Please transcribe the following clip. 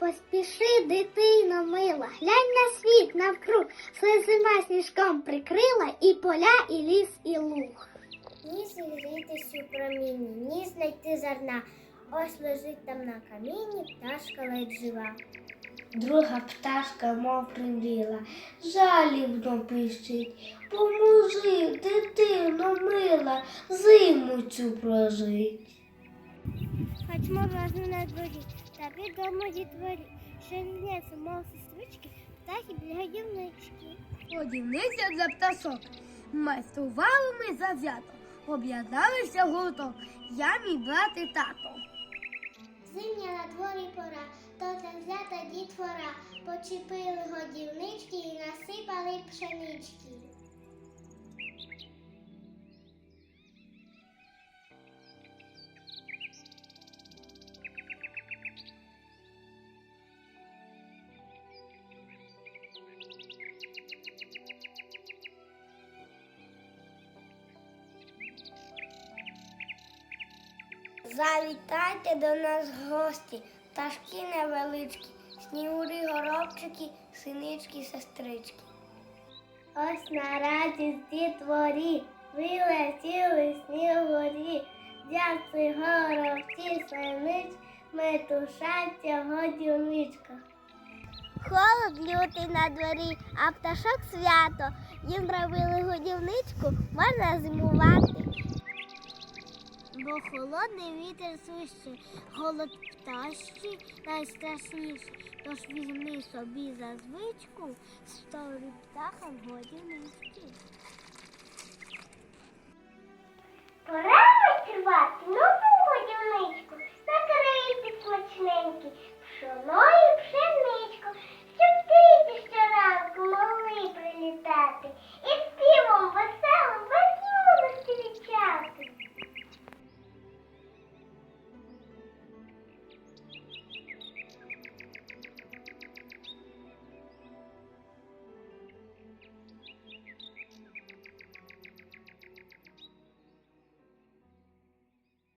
Поспіши, дитино мила, глянь на світ навкруг, все зима сніжком прикрила і поля, і ліс, і луг. Ні зігрітись у промінні, ні знайти зерна. Ось лежить там на камінні пташка ледь жива. Друга пташка, мов примріла, жалібно пищить. Поможи, дитино мила, зиму цю прожить. Хоч морозно на дворі, та відомо дітворі, що лється, мов сестрички, птахи для. Годівниця для пташок. Майстрували ми завзято, об'єдналися в гурток. Я мій брат і тато. Зимня на дворі пора, то завзята дітвора, почепили годівнички і насипали пшенички. Завітайте до нас гості, пташки невеличкі, снігури, горобчики, синички, сестрички. Ось на радість дітворі, вилетіли снігурі, дявці, горобці, синич, метушаться в годівничках. Холод лютий на дворі, а пташок свято. Їм робили годівничку, можна зимувати бо холодний вітер свище, голод пташці найстрашніший. Тож візьми собі за звичку, сторі птахам годі нести. Пора витривати нову годівничку, накрити смачненькі пшоною пшеничку, щоб птиці щоранку могли прилітати.